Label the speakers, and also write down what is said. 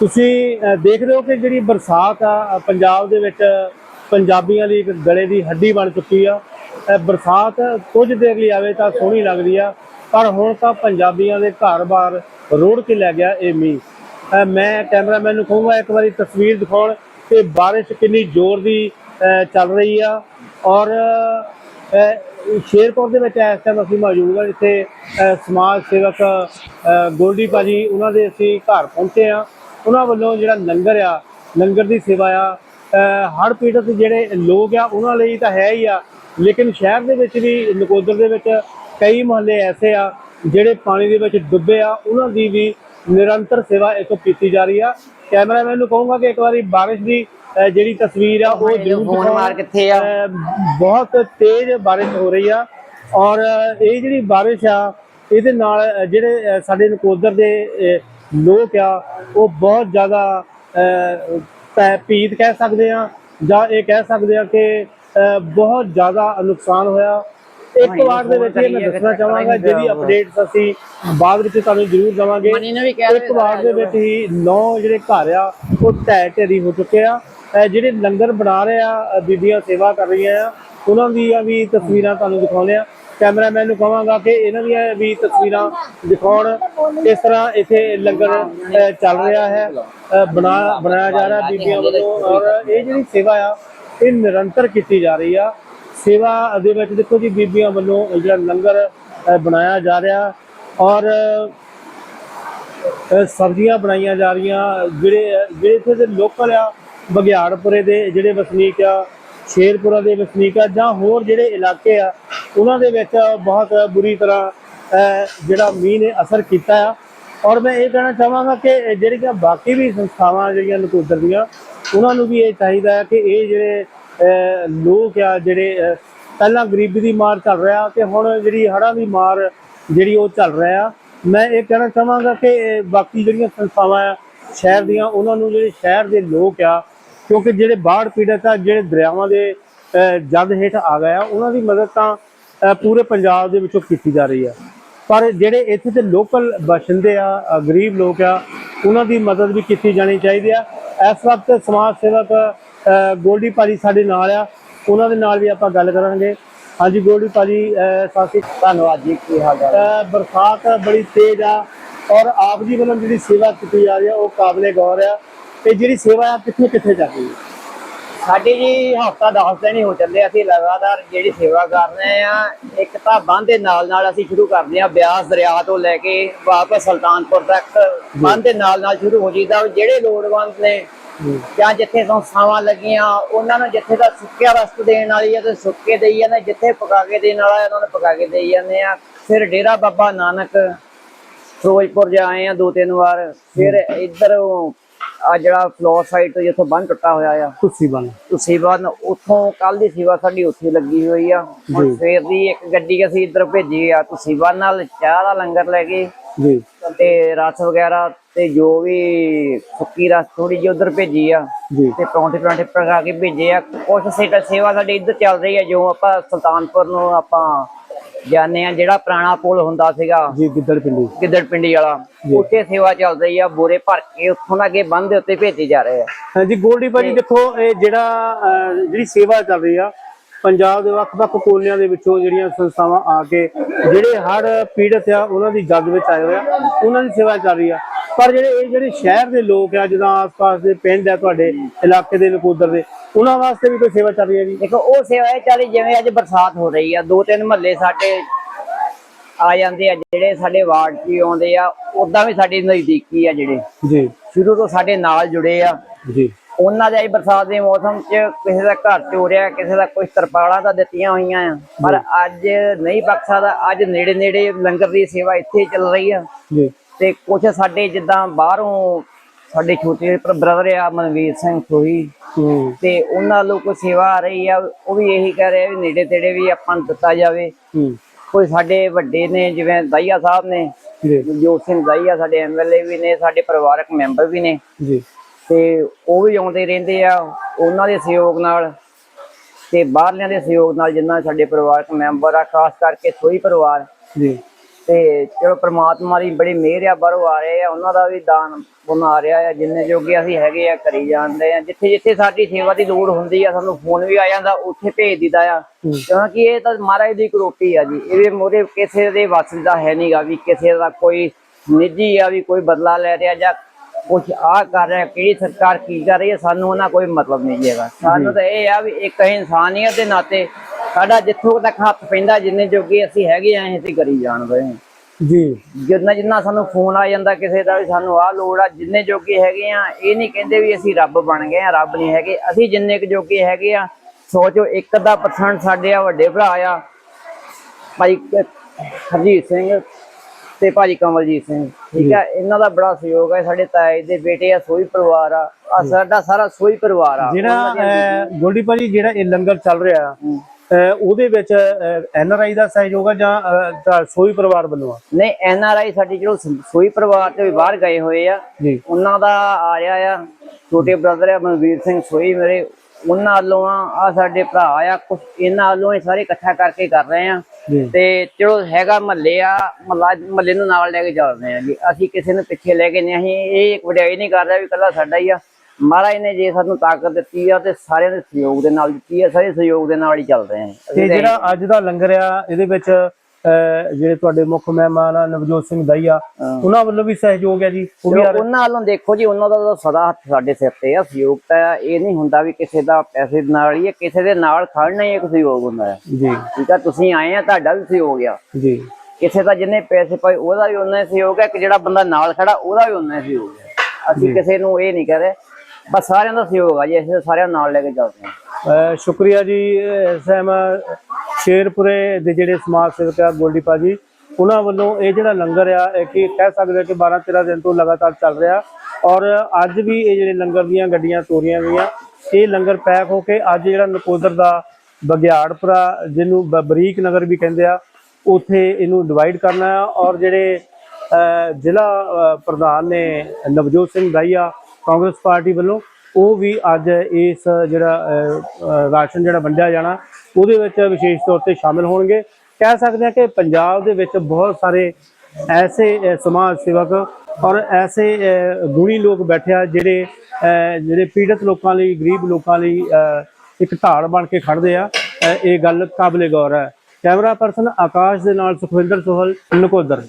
Speaker 1: ਤੁਸੀਂ ਅਹ, ਦੇਖ ਰਹੇ ਹੋ ਕਿ ਜਿਹੜੀ ਬਰਸਾਤ ਆ ਪੰਜਾਬ ਦੇ ਵਿੱਚ ਪੰਜਾਬੀਆਂ ਲਈ ਇੱਕ ਗਲੇ ਦੀ ਹੱਡੀ ਬਣ ਚੁੱਕੀ ਆ। ਬਰਸਾਤ ਕੁਝ ਦੇਰ ਲਈ ਆਵੇ ਤਾਂ ਸੋਹਣੀ ਲੱਗਦੀ ਆ ਪਰ ਹੁਣ ਤਾਂ ਪੰਜਾਬੀਆਂ ਦੇ ਘਰ-ਬਾਰ ਰੋੜ ਕੇ ਲੈ ਗਿਆ ਇਹ ਮੀਂਹ। ਮੈਂ ਕੈਮਰਾਮੈਨ ਨੂੰ ਕਹੂੰਗਾ ਇੱਕ ਵਾਰੀ ਤਸਵੀਰ ਦਿਖਾਉਣ ਕਿ ਬਾਰਿਸ਼ ਕਿੰਨੀ ਜ਼ੋਰ ਦੀ ਚੱਲ ਰਹੀ ਆ। ਔਰ ਸ਼ੇਰਪੁਰ ਦੇ ਵਿੱਚ ਇਸ ਟਾਈਮ ਅਸੀਂ ਮੌਜੂਦ ਹਾਂ ਜਿੱਥੇ ਸਮਾਜ ਸੇਵਕ ਅਹ, ਗੋਲਡੀ ਭਾਜੀ ਉਹਨਾਂ ਦੇ ਅਸੀਂ ਘਰ ਪਹੁੰਚੇ ਆ। ਉਹਨਾਂ ਵੱਲੋਂ ਜਿਹੜਾ ਲੰਗਰ ਆ ਲੰਗਰ ਦੀ ਸੇਵਾ ਆ ਹੜ ਪੀੜਤ ਜਿਹੜੇ ਲੋਕ ਆ ਉਹਨਾਂ ਲਈ ਤਾਂ ਹੈ ਹੀ ਆ ਲੇਕਿਨ ਸ਼ਹਿਰ ਦੇ ਵਿੱਚ ਵੀ ਨਕੋਦਰ ਦੇ ਵਿੱਚ ਕਈ ਮੁਹੱਲੇ ਐਸੇ ਆ ਜਿਹੜੇ ਪਾਣੀ ਦੇ ਵਿੱਚ ਡੁੱਬੇ ਆ ਉਹਨਾਂ ਦੀ ਵੀ ਨਿਰੰਤਰ ਸੇਵਾ ਇੱਥੋਂ ਕੀਤੀ ਜਾ ਰਹੀ ਆ ਕੈਮਰਾਮੈਨ ਨੂੰ ਕਹੂੰਗਾ ਕਿ ਇੱਕ ਵਾਰੀ ਬਾਰਿਸ਼ ਦੀ ਜਿਹੜੀ ਤਸਵੀਰ ਆ ਉਹ ਜ਼ਰੂਰ
Speaker 2: ਫੋਨ। ਮਾਰ ਕਿੱਥੇ ਆ?
Speaker 1: ਬਹੁਤ ਤੇਜ਼ ਬਾਰਿਸ਼ ਹੋ ਰਹੀ ਆ ਔਰ ਇਹ ਜਿਹੜੀ ਬਾਰਿਸ਼ ਆ ਇਹਦੇ ਨਾਲ ਜਿਹੜੇ ਸਾਡੇ ਨਕੋਦਰ ਦੇ ਲੋਕ ਆ ਉਹ ਬਹੁਤ ਜ਼ਿਆਦਾ ਅਹ, ਪੈ- ਪੀੜਤ ਕਹਿ ਸਕਦੇ ਆ ਜਾਂ ਇਹ ਕਹਿ ਸਕਦੇ ਆ ਕਿ ਬਹੁਤ ਜ਼ਿਆਦਾ ਨੁਕਸਾਨ ਹੋਇਆ। ਇੱਕ ਵਾਰ ਦੇ ਵਿੱਚ ਇਹ ਮੈਂ ਦੱਸਣਾ ਚਾਹਾਂਗਾ ਜਿਹੜੀ ਅਪਡੇਟਸ ਅਸੀਂ ਬਾਅਦ ਵਿੱਚ ਤੁਹਾਨੂੰ ਜ਼ਰੂਰ ਦੇਵਾਂਗੇ। ਇੱਕ ਵਾਰ ਦੇ ਵਿੱਚ ਹੀ ਨੌ ਜਿਹੜੇ ਘਰ ਆ ਉਹ ਢਹਿ ਢੇਰੀ ਹੋ ਚੁੱਕੇ ਆ। ਜਿਹੜੇ ਲੰਗਰ ਬਣਾ ਰਹੇ ਆ ਬੀਬੀਆਂ ਸੇਵਾ ਕਰ ਰਹੀਆਂ ਆ ਉਹਨਾਂ ਦੀਆਂ ਵੀ ਤਸਵੀਰਾਂ ਤੁਹਾਨੂੰ ਦਿਖਾਉਂਦੇ ਆ। ਕੈਮਰਾਮੈਨ ਨੂੰ ਕਹਾਂਗਾ ਕਿ ਇਹਨਾਂ ਦੀਆਂ ਵੀ ਤਸਵੀਰਾਂ ਦਿਖਾਉਣ ਕਿਸ ਤਰ੍ਹਾਂ ਇੱਥੇ ਲੰਗਰ ਚੱਲ ਰਿਹਾ ਹੈ ਬਣਾ, ਬਣਾਇਆ ਜਾ ਰਿਹਾ ਬੀਬੀਆਂ ਵੱਲੋਂ ਔਰ ਇਹ ਜਿਹੜੀ ਸੇਵਾ ਆ, ਇਹ ਨਿਰੰਤਰ ਕੀਤੀ ਜਾ ਰਹੀ ਆ। ਸੇਵਾ ਦੇ ਵਿੱਚ ਦੇਖੋ ਜੀ, ਬੀਬੀਆਂ ਵੱਲੋਂ ਜਿਹੜਾ ਲੰਗਰ ਬਣਾਇਆ ਜਾ ਰਿਹਾ ਔਰ, ਅਹ, ਸਬਜ਼ੀਆਂ ਬਣਾਈਆਂ ਜਾ ਰਹੀਆਂ, ਜਿਹੜੇ ਜਿਹੜੇ ਇੱਥੇ ਦੇ ਲੋਕਲ ਆ ਬਗਿਆੜਪੁਰੇ ਦੇ ਜਿਹੜੇ ਵਸਨੀਕ ਆ, ਸ਼ੇਰਪੁਰਾ ਦੇ ਵਸਨੀਕ ਆ ਜਾਂ ਹੋਰ ਜਿਹੜੇ ਇਲਾਕੇ ਆ ਉਹਨਾਂ ਦੇ ਵਿੱਚ ਬਹੁਤ ਬੁਰੀ ਤਰ੍ਹਾਂ ਜਿਹੜਾ ਮੀਂਹ ਨੇ ਅਸਰ ਕੀਤਾ ਆ। ਔਰ ਮੈਂ ਇਹ ਕਹਿਣਾ ਚਾਹਾਂਗਾ ਕਿ ਜਿਹੜੀਆਂ ਬਾਕੀ ਵੀ ਸੰਸਥਾਵਾਂ ਜਿਹੜੀਆਂ ਨਕੋਦਰ ਦੀਆਂ, ਉਹਨਾਂ ਨੂੰ ਵੀ ਇਹ ਚਾਹੀਦਾ ਹੈ ਕਿ ਇਹ ਜਿਹੜੇ ਲੋਕ ਆ ਜਿਹੜੇ ਪਹਿਲਾਂ ਗਰੀਬੀ ਦੀ ਮਾਰ ਚੱਲ ਰਿਹਾ ਤੇ ਹੁਣ ਜਿਹੜੀ ਹੜ੍ਹਾਂ ਦੀ ਮਾਰ ਜਿਹੜੀ ਉਹ ਚੱਲ ਰਿਹਾ ਮੈਂ ਇਹ ਕਹਿਣਾ ਚਾਹਾਂਗਾ ਕਿ ਬਾਕੀ ਜਿਹੜੀਆਂ ਸੰਸਥਾਵਾਂ ਆ, ਸ਼ਹਿਰ ਦੀਆਂ, ਉਹਨਾਂ ਨੂੰ ਜਿਹੜੇ ਸ਼ਹਿਰ ਦੇ ਲੋਕ ਆ, ਕਿਉਂਕਿ ਜਿਹੜੇ ਬਾੜ ਪੀੜਤ ਆ, ਜਿਹੜੇ ਦਰਿਆਵਾਂ ਦੇ ਜਦ ਹੇਠ ਆ ਗਏ ਆ, ਉਹਨਾਂ ਦੀ ਮਦਦ ਤਾਂ ਪੂਰੇ ਪੰਜਾਬ ਦੇ ਵਿੱਚੋਂ ਕੀਤੀ ਜਾ ਰਹੀ ਆ। ਪਰ ਜਿਹੜੇ ਇੱਥੇ ਦੇ ਲੋਕਲ ਬਾਸ਼ਿੰਦੇ ਆ ਗਰੀਬ ਲੋਕ ਆ ਉਹਨਾਂ ਦੀ ਮਦਦ ਵੀ ਕੀਤੀ ਜਾਣੀ ਚਾਹੀਦੀ ਆ। ਇਸ ਵਕਤ ਸਮਾਜ ਸੇਵਕ ਗੋਲਡੀ ਭਾਜੀ ਸਾਡੇ ਨਾਲ ਆ। ਉਹਨਾਂ ਦੇ ਨਾਲ ਵੀ ਆਪਾਂ ਗੱਲ ਕਰਾਂਗੇ। ਹਾਂਜੀ ਗੋਲਡੀ ਸ਼੍ਰੀ ਅਕਾਲ।
Speaker 2: ਧੰਨਵਾਦ ਜੀ ਕੀ ਹਾਲ ਹੈ
Speaker 1: ਬਰਸਾਤ ਬੜੀ ਤੇਜ਼ ਆ ਔਰ ਆਪ ਜੀ ਵੱਲੋਂ ਜਿਹੜੀ ਸੇਵਾ ਕੀਤੀ ਜਾ ਰਹੀ ਆ ਉਹ ਕਾਬਲੇ ਗੌਰ ਆ। ਤੇ ਜਿਹੜੀ ਸੇਵਾ ਆ ਕਿੱਥੇ ਕਿੱਥੇ ਜਾ ਰਹੀ ਹੈ
Speaker 2: ਸਾਡੀ ਜੀ ਹਫਤਾ 10 ਦਿਨ ਹੀ ਹੋ ਚੱਲੇ ਅਸੀਂ ਲਗਾਤਾਰ ਜਿਹੜੀ ਸੇਵਾ ਕਰ ਰਹੇ ਆ ਇੱਕ ਤਾਂ ਬੰਦ ਦੇ ਨਾਲ ਨਾਲ ਅਸੀਂ ਸ਼ੁਰੂ ਕਰਦੇ ਆ ਬਿਆਸ ਦਰਿਆ ਤੋਂ ਲੈ ਕੇ ਵਾਪਸ ਸੁਲਤਾਨਪੁਰ ਤੱਕ। ਬੰਦ ਦੇ ਨਾਲ ਨਾਲ ਸ਼ੁਰੂ ਹੋ ਜੀਦਾ ਜਿਹੜੇ ਲੋੜਵੰਦ ਨੇ ਜਾਂ। ਜਿੱਥੇ ਸੰਸਥਾਵਾਂ ਲੱਗੀਆਂ ਉਹਨਾਂ ਨੂੰ ਜਿੱਥੇ ਦਾ ਸੁੱਕਿਆ ਵਸਤ ਦੇਣ ਵਾਲੀ ਆ ਤੇ ਸੁੱਕੇ ਦੇਈ ਜਾਂਦੇ ਜਿੱਥੇ ਪਕਾ ਕੇ ਦੇਣ ਵਾਲਾ ਉਹਨਾਂ ਨੂੰ ਪਕਾ ਕੇ ਦੇਈ ਜਾਂਦੇ ਆ। ਫਿਰ ਡੇਰਾ ਬਾਬਾ ਨਾਨਕ ਫਿਰੋਜ਼ਪੁਰ ਜਾ ਆਏ ਆ ਦੋ ਤਿੰਨ ਵਾਰ ਫਿਰ ਇੱਧਰ ਆ ਜਿਹੜਾ ਫਲੋਰ ਸਾਈਡ ਤੋਂ ਜਿੱਥੋਂ ਬੰਨ ਟੁੱਟਾ ਹੋਇਆ ਆ
Speaker 1: ਤੁਸੀਂ ਬਣ
Speaker 2: ਤੁਸੀਂ ਬਾਅਦ ਉੱਥੋਂ ਕੱਲ ਦੀ ਸੇਵਾ ਸਾਡੀ ਉੱਥੇ ਲੱਗੀ ਹੋਈ ਆ। ਹੁਣ। ਸਵੇਰ ਦੀ ਇੱਕ ਗੱਡੀ ਅਸੀਂ ਇੱਧਰ ਭੇਜੀ ਆ ਤੁਸੀਂ ਬਾਅਦ ਨਾਲ ਚਾਹ ਦਾ ਲੰਗਰ ਲੈ ਕੇ
Speaker 1: ਜੀ।
Speaker 2: ਤੇ ਰਸ ਵਗੈਰਾ ਤੇ ਜੋ ਵੀ ਸੁੱਕੀ ਰਸ ਥੋੜੀ ਜਿਹੀ ਉਧਰ ਭੇਜੀ ਆ। ਤੇ ਪਰੌਂਠੇ ਪਰੌਂਠੇ ਪਕਾ ਕੇ ਭੇਜੇ ਆ। ਕੁਛ ਸੇਵਾ ਸਾਡੀ ਇੱਧਰ ਚੱਲ ਰਹੀ ਆ ਜੋ ਆਪਾਂ ਸੁਲਤਾਨਪੁਰ ਨੂੰ ਆਪਾਂ ਜਾਣੇ ਆ ਜਿਹੜਾ ਪੁਰਾਣਾ ਪੁਲ ਹੁੰਦਾ ਸੀਗਾ।
Speaker 1: ਜੀ ਗਿੱਦੜ ਪਿੰਡੀ।
Speaker 2: ਗਿੱਦੜ ਪਿੰਡੀ ਵਾਲਾ। ਉੱਥੇ ਸੇਵਾ ਚੱਲ ਰਹੀ ਆ ਬੋਰੇ ਭਰ ਕੇ ਉੱਥੋਂ ਦਾ ਅੱਗੇ ਬੰਦ ਦੇ ਉੱਤੇ ਭੇਜੇ ਜਾ ਰਹੇ ਆ।
Speaker 1: ਹਾਂਜੀ ਗੋਲਡੀ ਭਾਜੀ ਦੇਖੋ ਇਹ ਜਿਹੜਾ ਜਿਹੜੀ ਸੇਵਾ ਚੱਲ ਰਹੀ ਆ ਪੰਜਾਬ ਦੇ ਵੱਖ-ਵੱਖ ਕੋਨਿਆਂ ਦੇ ਵਿੱਚੋਂ ਜਿਹੜੀਆਂ ਸੰਸਥਾਵਾਂ ਆ ਕੇ ਜਿਹੜੇ ਹੜ ਪੀੜਤ ਆ ਉਹਨਾਂ ਦੀ ਜੱਗ ਵਿੱਚ ਆਏ ਹੋਏ ਆ ਉਹਨਾਂ ਦੀ ਸੇਵਾ ਚੱਲ ਰਹੀ ਆ। ਪਰ ਜਿਹੜੇ ਇਹ ਜਿਹੜੇ ਸ਼ਹਿਰ ਦੇ ਲੋਕ ਆ ਜਿੱਦਾਂ ਆਸ-ਪਾਸ ਦੇ ਪਿੰਡ ਆ ਤੁਹਾਡੇ ਇਲਾਕੇ ਦੇ ਨਕੋਦਰ ਦੇ ਉਹਨਾਂ ਵਾਸਤੇ ਵੀ ਕੋਈ ਸੇਵਾ ਚੱਲ ਰਹੀ ਹੈ ਜੀ?
Speaker 2: ਦੇਖੋ ਉਹ ਸੇਵਾ ਇਹ ਚੱਲੀ ਜਿਵੇਂ ਅੱਜ ਬਰਸਾਤ ਹੋ ਰਹੀ ਆ ਦੋ ਤਿੰਨ ਮਹੱਲੇ ਸਾਡੇ ਆ ਜਾਂਦੇ ਆ ਜਿਹੜੇ ਸਾਡੇ ਵਾਰਡ 'ਚ ਹੀ ਆਉਂਦੇ ਆ ਉਦਾਂ ਵੀ ਸਾਡੇ ਨਜ਼ਦੀਕੀ ਆ ਜਿਹੜੇ।
Speaker 1: ਜੀ।
Speaker 2: ਸ਼ੁਰੂ ਤੋਂ ਸਾਡੇ ਨਾਲ ਜੁੜੇ ਆ।
Speaker 1: ਜੀ।
Speaker 2: ਉਹਨਾਂ ਦੇ ਅੱਜ ਬਰਸਾਤ ਦੇ ਮੌਸਮ 'ਚ ਕਿਸੇ ਦਾ ਘਰ ਚੋਰਿਆ ਕਿਸੇ ਦਾ ਕੁਝ ਤਰਪਾਲਾਂ ਤਾਂ ਦਿੱਤੀਆਂ ਹੋਈਆਂ ਆ। ਪਰ ਅੱਜ ਨਹੀਂ ਬਚ ਸਕਦਾ ਅੱਜ ਨੇੜੇ ਨੇੜੇ ਲੰਗਰ ਦੀ ਸੇਵਾ ਇੱਥੇ ਚੱਲ ਰਹੀ ਆ।
Speaker 1: ਜੀ।
Speaker 2: ਤੇ ਕੁਝ ਸਾਡੇ ਜਿੱਦਾਂ ਬਾਹਰੋਂ ਸਾਡੇ ਛੋਟੇ ਬ੍ਰਦਰ ਆ ਮਨਵੀਰ ਸਿੰਘ ਸੋਹੀ
Speaker 1: ਹੂੰ।
Speaker 2: ਤੇ ਉਹਨਾਂ ਲੋਕ ਕੋਈ ਸੇਵਾ ਆ ਰਹੀ ਆ ਉਹ ਵੀ ਇਹੀ ਕਹਿ ਰਹੇ ਵੀ ਨੇੜੇ ਤੇੜੇ ਵੀ ਆਪਾਂ ਨੂੰ ਦਿੱਤਾ ਜਾਵੇ। ਕੋਈ ਸਾਡੇ ਵੱਡੇ ਨੇ ਜਿਵੇਂ ਦਾਈਆ ਸਾਹਿਬ ਨੇ ਜੋਤ ਸਿੰਘ ਦਾਈਆ ਸਾਡੇ ਐਮਐਲਏ ਵੀ ਨੇ ਸਾਡੇ ਪਰਿਵਾਰਕ ਮੈਂਬਰ ਵੀ ਨੇ।
Speaker 1: ਜੀ।
Speaker 2: ਤੇ ਉਹ ਵੀ ਆਉਂਦੇ ਰਹਿੰਦੇ ਆ ਉਹਨਾਂ ਦੇ ਸਹਿਯੋਗ ਨਾਲ ਤੇ ਬਾਹਰਲਿਆਂ ਦੇ ਸਹਿਯੋਗ ਨਾਲ ਜਿੰਨਾ ਸਾਡੇ ਪਰਿਵਾਰਕ ਮੈਂਬਰ ਆ ਖਾਸ ਕਰਕੇ ਸੋਈ ਪਰਿਵਾਰ।
Speaker 1: ਜੀ।
Speaker 2: ਤੇ ਚਲੋ ਪ੍ਰਮਾਤਮਾ ਦੀ ਬੜੀ ਮਿਹਰ ਆ ਬਾਹਰੋਂ ਆ ਰਹੇ ਆ ਉਹਨਾਂ ਦਾ ਵੀ ਦਾਨ ਪੁੰਨ ਆ ਰਿਹਾ ਆ ਜਿੰਨੇ ਜੋਗੇ ਅਸੀਂ ਹੈਗੇ ਆ ਕਰੀ ਜਾਂਦੇ ਆ। ਜਿੱਥੇ ਜਿੱਥੇ ਸਾਡੀ ਸੇਵਾ ਦੀ ਲੋੜ ਹੁੰਦੀ ਆ ਸਾਨੂੰ ਫੋਨ ਵੀ ਆ ਜਾਂਦਾ ਉੱਥੇ ਭੇਜ ਦਿੱਤਾ ਆ। ਕਿਉਂਕਿ ਇਹ ਤਾਂ ਮਹਾਰਾਜ ਦੀ ਕਰੋਪੀ ਆ ਜੀ। ਇਹਦੇ ਮੋਰੇ ਕਿਸੇ ਦੇ ਵੱਸ ਦਾ ਹੈ ਨਹੀਂਗਾ ਵੀ ਕਿਸੇ ਦਾ ਕੋਈ ਨਿੱਜੀ ਆ ਵੀ ਕੋਈ ਬਦਲਾ ਲੈ ਰਿਹਾ ਜਾਂ ਕੁਝ ਆ ਕਰ ਰਿਹਾ ਕਿਹੜੀ ਸਰਕਾਰ ਕੀ ਕਰ ਰਹੀ ਹੈ ਸਾਨੂੰ ਉਹਨਾਂ ਕੋਈ ਮਤਲਬ ਨਹੀਂ ਹੈਗਾ। ਸਾਨੂੰ ਤਾਂ ਇਹ ਆ ਵੀ ਇੱਕ ਇਨਸਾਨੀਅਤ ਦੇ ਨਾਤੇ ਸਾਡਾ ਜਿੱਥੋਂ ਤੱਕ ਹੱਥ ਪੈਂਦਾ ਜਿੰਨੇ ਜੋਗੇ ਅਸੀਂ ਹੈਗੇ ਆ ਅਸੀਂ ਕਰੀ ਜਾਣਦੇ ਹਾਂ
Speaker 1: ਜੀ।
Speaker 2: ਜਿੰਨਾ ਜਿੰਨਾ ਸਾਨੂੰ ਫੋਨ ਆ ਜਾਂਦਾ ਕਿਸੇ ਦਾ ਵੀ ਸਾਨੂੰ ਆਹ ਲੋੜ ਆ ਜਿੰਨੇ ਜੋਗੇ ਹੈਗੇ ਆ ਇਹ ਨਹੀਂ ਕਹਿੰਦੇ ਵੀ ਅਸੀਂ ਰੱਬ ਬਣ ਗਏ ਆ ਰੱਬ ਨਹੀਂ ਹੈਗੇ। ਅਸੀਂ ਜਿੰਨੇ ਕੁ ਜੋਗੇ ਹੈਗੇ ਆ ਸੋਚੋ ਇੱਕ ਅੱਧਾ ਪਰਸੈਂਟ ਸਾਡੇ ਆ ਵੱਡੇ ਭਰਾ ਆ। ਭਾਈ ਹਰਜੀਤ ਸਿੰਘ ਤੇ ਭਾਜੀ ਕਮਲਜੀਤ ਸਿੰਘ ਠੀਕ ਆ? ਇਹਨਾਂ ਦਾ ਬੜਾ ਸਹਿਯੋਗ ਹੈ ਸਾਡੇ ਤਾਏ ਦੇ ਬੇਟੇ ਆ ਸੋਈ ਪਰਿਵਾਰ ਆ। ਆ ਸਾਡਾ ਸਾਰਾ ਸੋਈ ਪਰਿਵਾਰ ਆ।
Speaker 1: ਜਿਹੜਾ ਗੋਲਡੀ ਭਾਜੀ ਜਿਹੜਾ ਇਹ ਲੰਗਰ ਚੱਲ ਰਿਹਾ ਉਹਦੇ ਵਿੱਚ ਐਨ ਆਰ ਆਈ ਦਾ ਸਹਿਯੋਗ ਆ ਜਾਂ ਸੋਈ ਪਰਿਵਾਰ ਵੱਲੋਂ ਆ?
Speaker 2: ਨਹੀਂ ਐਨ ਆਰ ਆਈ ਸਾਡੀ ਜਿਹੜਾ ਸੋਈ ਪਰਿਵਾਰ ਤੇ ਬਾਹਰ ਗਏ ਹੋਏ ਆ।
Speaker 1: ਜੀ।
Speaker 2: ਉਹਨਾਂ ਦਾ ਆ ਰਿਹਾ ਆ। ਛੋਟੇ ਬ੍ਰਦਰ ਆ ਮਨਵੀਰ ਸਿੰਘ ਸੋਈ ਮੇਰੇ। ਉਹਨਾਂ ਵੱਲੋਂ ਆ ਆ ਸਾਡੇ ਭਰਾ ਆ। ਕੁਝ ਇਹਨਾਂ ਵੱਲੋਂ ਇਹ ਸਾਰੇ ਇਕੱਠਾ ਕਰਕੇ ਕਰ ਰਹੇ ਆ।
Speaker 1: ਜੀ।
Speaker 2: ਤੇ ਚਲੋ ਹੈਗਾ ਮਹੱਲੇ ਆ। ਮਹੱਲਾ ਨੂੰ ਨਾਲ ਲੈ ਕੇ ਚੱਲਦੇ ਆ ਜੀ। ਅਸੀਂ ਕਿਸੇ ਨੂੰ ਪਿੱਛੇ ਲੈ ਕੇ ਨਹੀਂ ਅਸੀਂ ਇਹ ਇੱਕ ਵਡਿਆਈ ਨਹੀਂ ਕਰ ਰਿਹਾ ਵੀ ਕੱਲਾ ਸਾਡਾ ਹੀ ਆ। ਮਹਾਰਾਜ ਨੇ ਜੇ ਸਾਨੂੰ ਤਾਕਤ ਦਿੱਤੀ ਆ ਤੇ ਸਾਰਿਆਂ ਦੇ ਸਹਿਯੋਗ ਦੇ ਨਾਲ ਦਿੱਤੀ ਆ ਸਾਰੇ ਸਹਿਯੋਗ ਦੇ ਨਾਲ ਹੀ ਚੱਲਦੇ ਆ।
Speaker 1: ਤੇ ਜਿਹੜਾ ਅੱਜ ਦਾ ਲੰਗਰ ਆ ਇਹਦੇ ਵਿੱਚ ਜਿਹੜੇ ਤੁਹਾਡੇ ਮੁੱਖ ਮਹਿਮਾਨ ਆ ਨਵਜੋਤ ਸਿੰਘ ਦਈਆ ਉਹਨਾਂ ਵੱਲੋਂ ਵੀ ਸਹਿਯੋਗ ਹੈ ਜੀ? ਰਿਹਾ।
Speaker 2: ਉਹਨਾਂ ਵੱਲੋਂ ਦੇਖੋ ਜੀ ਉਹਨਾਂ ਦਾ ਸਦਾ ਹੱਥ ਸਾਡੇ ਸਿਰ ਤੇ ਆ ਸਹਿਯੋਗ ਤਾਂ ਇਹ ਨਹੀਂ ਹੁੰਦਾ ਵੀ ਕਿਸੇ ਦਾ ਪੈਸੇ ਨਾਲ ਹੀ ਹੈ ਕਿਸੇ ਦੇ ਨਾਲ ਖੜਨਾ ਹੀ ਇੱਕ ਸਹਿਯੋਗ ਹੁੰਦਾ ਹੈ।
Speaker 1: ਜੀ।
Speaker 2: ਠੀਕ ਆ ਤੁਸੀਂ ਆਏ ਆ ਤੁਹਾਡਾ ਵੀ ਸਹਿਯੋਗ ਆ।
Speaker 1: ਜੀ।
Speaker 2: ਕਿਸੇ ਦਾ ਜਿੰਨੇ ਪੈਸੇ ਪਾਏ ਉਹਦਾ ਵੀ ਉਹਨਾਂ ਸਹਿਯੋਗ ਹੈ ਕਿ ਜਿਹੜਾ ਬੰਦਾ ਨਾਲ ਖੜਾ ਉਹਦਾ ਵੀ ਉਹਨਾਂ ਸਹਿਯੋਗ ਹੈ ਅਸੀਂ ਕਿਸੇ ਨੂੰ ਇਹ ਨਹੀਂ ਕਹਿ ਰਹੇ ਬਸ ਸਾਰਿਆਂ ਦਾ ਸਹਿਯੋਗ ਆ ਜੀ, ਅਸੀਂ ਸਾਰਿਆਂ ਨੂੰ ਨਾਲ ਲੈ ਕੇ ਚੱਲਦੇ ਹਾਂ।
Speaker 1: ਸ਼ੁਕਰੀਆ ਜੀ ਸਹਿਮ ਸ਼ੇਰਪੁਰੇ ਦੇ ਜਿਹੜੇ ਸਮਾਜ ਸੇਵਕ ਆ, ਗੋਲਡੀ ਭਾਜੀ ਉਹਨਾਂ ਵੱਲੋਂ ਇਹ ਜਿਹੜਾ ਲੰਗਰ ਆ, ਇਹ ਕੀ ਕਹਿ ਸਕਦੇ ਕਿ 12 13 ਦਿਨ ਤੋਂ ਲਗਾਤਾਰ ਚੱਲ ਰਿਹਾ। ਔਰ ਅੱਜ ਵੀ ਇਹ ਜਿਹੜੇ ਲੰਗਰ ਦੀਆਂ ਗੱਡੀਆਂ ਤੋਰੀਆਂ ਗਈਆਂ, ਇਹ ਲੰਗਰ ਪੈਕ ਹੋ ਕੇ ਅੱਜ ਜਿਹੜਾ ਨਕੋਦਰ ਦਾ ਬਗਿਆੜਪੁਰਾ, ਜਿਹਨੂੰ ਬ- ਬਰੀਕ ਨਗਰ ਵੀ ਕਹਿੰਦੇ ਆ, ਉੱਥੇ ਇਹਨੂੰ ਡਿਵਾਈਡ ਕਰਨਾ ਹੈ। ਔਰ ਜਿਹੜੇ ਜ਼ਿਲ੍ਹਾ ਪ੍ਰਧਾਨ ਨੇ ਨਵਜੋਤ ਸਿੰਘ ਦਾਈਆ ਕਾਂਗਰਸ ਪਾਰਟੀ ਵੱਲੋਂ ਉਹ ਵੀ ਅੱਜ ਇਸ ਜਿਹੜਾ ਰਾਸ਼ਨ ਜਿਹੜਾ ਵੰਡਿਆ ਜਾਣਾ ਉਹਦੇ ਵਿੱਚ ਵਿਸ਼ੇਸ਼ ਤੌਰ ਤੇ ਸ਼ਾਮਿਲ ਹੋਣਗੇ। ਕਹਿ ਸਕਦੇ ਹਾਂ ਕਿ ਪੰਜਾਬ ਦੇ ਵਿੱਚ ਬਹੁਤ ਸਾਰੇ ਐਸੇ ਸਮਾਜ ਸੇਵਕ ਔਰ ਐਸੇ ਅਹ, ਗੁਣੀ ਲੋਕ ਬੈਠੇ ਆ ਜਿਹੜੇ ਜਿਹੜੇ ਪੀੜਤ ਲੋਕਾਂ ਲਈ ਗਰੀਬ ਲੋਕਾਂ ਲਈ ਇੱਕ ਢਾਲ ਬਣ ਕੇ ਖੜਦੇ ਆ। ਇਹ ਗੱਲ ਕਾਬਲੇ ਗੌਰ ਹੈ। ਕੈਮਰਾ ਪਰਸਨ ਆਕਾਸ਼ ਦੇ ਨਾਲ ਸੁਖਵਿੰਦਰ ਸੋਹਲ ਨਕੋਦਰ।